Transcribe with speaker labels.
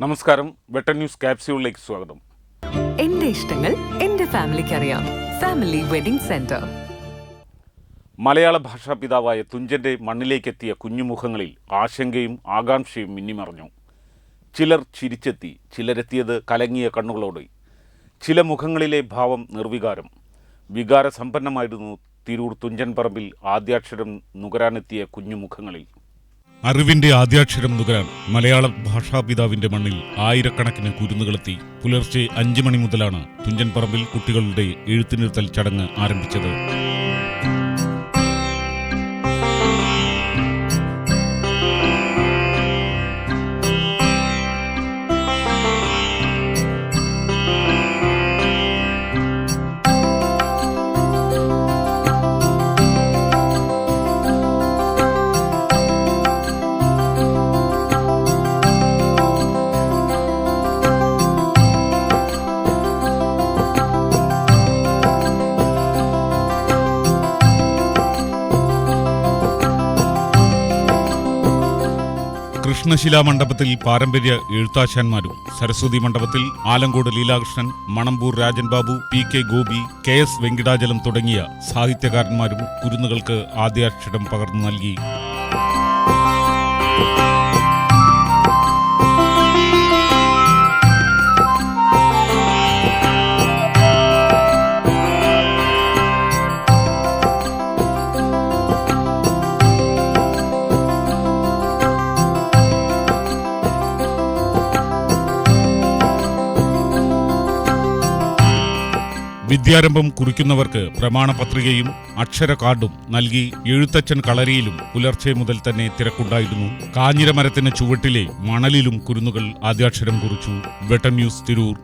Speaker 1: നമസ്കാരം. Butter news ക്യാപ്സ്യൂളിലേക്ക് സ്വാഗതം.
Speaker 2: എന്റെ ഇഷ്ടങ്ങൾ എന്റെ ഫാമിലിക്ക് അറിയാം. Family wedding centre.
Speaker 1: മലയാള ഭാഷാ പിതാവായ തുഞ്ചന്റെ മണ്ണിലേക്കെത്തിയ കുഞ്ഞുമുഖങ്ങളിൽ ആശങ്കയും ആകാംക്ഷയും മിന്നിമറിഞ്ഞു. ചിലർ ചിരിച്ചെത്തി ചിലരെത്തിയത് കലങ്ങിയ കണ്ണുകളോടെ. ചില മുഖങ്ങളിലെ ഭാവം നിർവികാരം. വികാരസമ്പന്നമായിരുന്നു തിരൂർ തുഞ്ചൻ പറമ്പിൽ ആദ്യാക്ഷരം നുകരാനെത്തിയ കുഞ്ഞുമുഖങ്ങളിൽ.
Speaker 3: അറിവിന്റെ ആദ്യാക്ഷരം നുകരാൻ മലയാള ഭാഷാപിതാവിന്റെ മണ്ണിൽ ആയിരക്കണക്കിന് കുരുന്നുകളെത്തി പുലർച്ചെ അഞ്ചു മണി മുതലാണ് തുഞ്ചൻ പറമ്പിൽ കുട്ടികളുടെ എഴുത്തിനിരുത്തൽ ചടങ്ങ് ആരംഭിച്ചത്. കൃഷ്ണശിലാ മണ്ഡപത്തിൽ പാരമ്പര്യ എഴുത്താശാന്മാരും സരസ്വതി മണ്ഡപത്തിൽ Alankode Leelakrishnan Manamboor Rajan Babu P K Gopi K S Venkitachalam തുടങ്ങിയ സാഹിത്യകാരന്മാരും കുരുന്നുകൾക്ക് ആദ്യാക്ഷരം പകർന്നു നൽകി. വിദ്യാരംഭം കുറിക്കുന്നവർക്ക് പ്രമാണപത്രികയും അക്ഷര കാർഡും നൽകി എഴുത്തച്ഛൻ കളരിയിലും പുലർച്ചെ മുതൽ തന്നെ തിരക്കുണ്ടായിരുന്നു. കാഞ്ഞിരമരത്തിന് ചുവട്ടിലെ മണലിലും കുരുന്നുകൾ ആദ്യാക്ഷരം കുറിച്ചു. വെട്ടൻ ന്യൂസ് തിരൂർ.